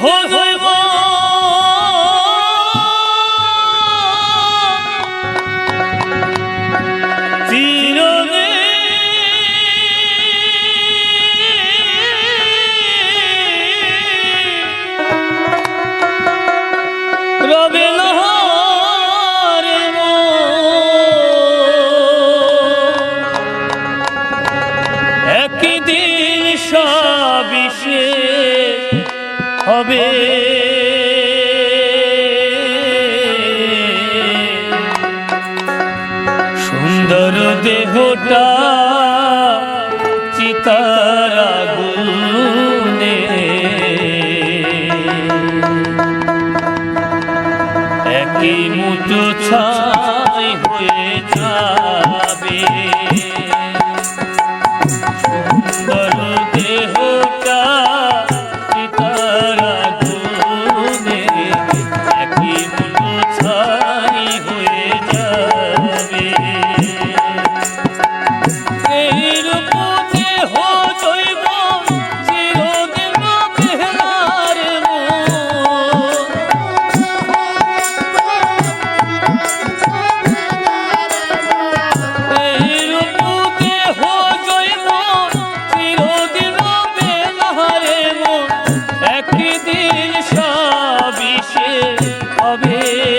હો হবে। সুন্দর দেহটা চিতারা গুনে একই মুঠো ছাই হয়ে যাবে। দিন সবিশেষ হবে।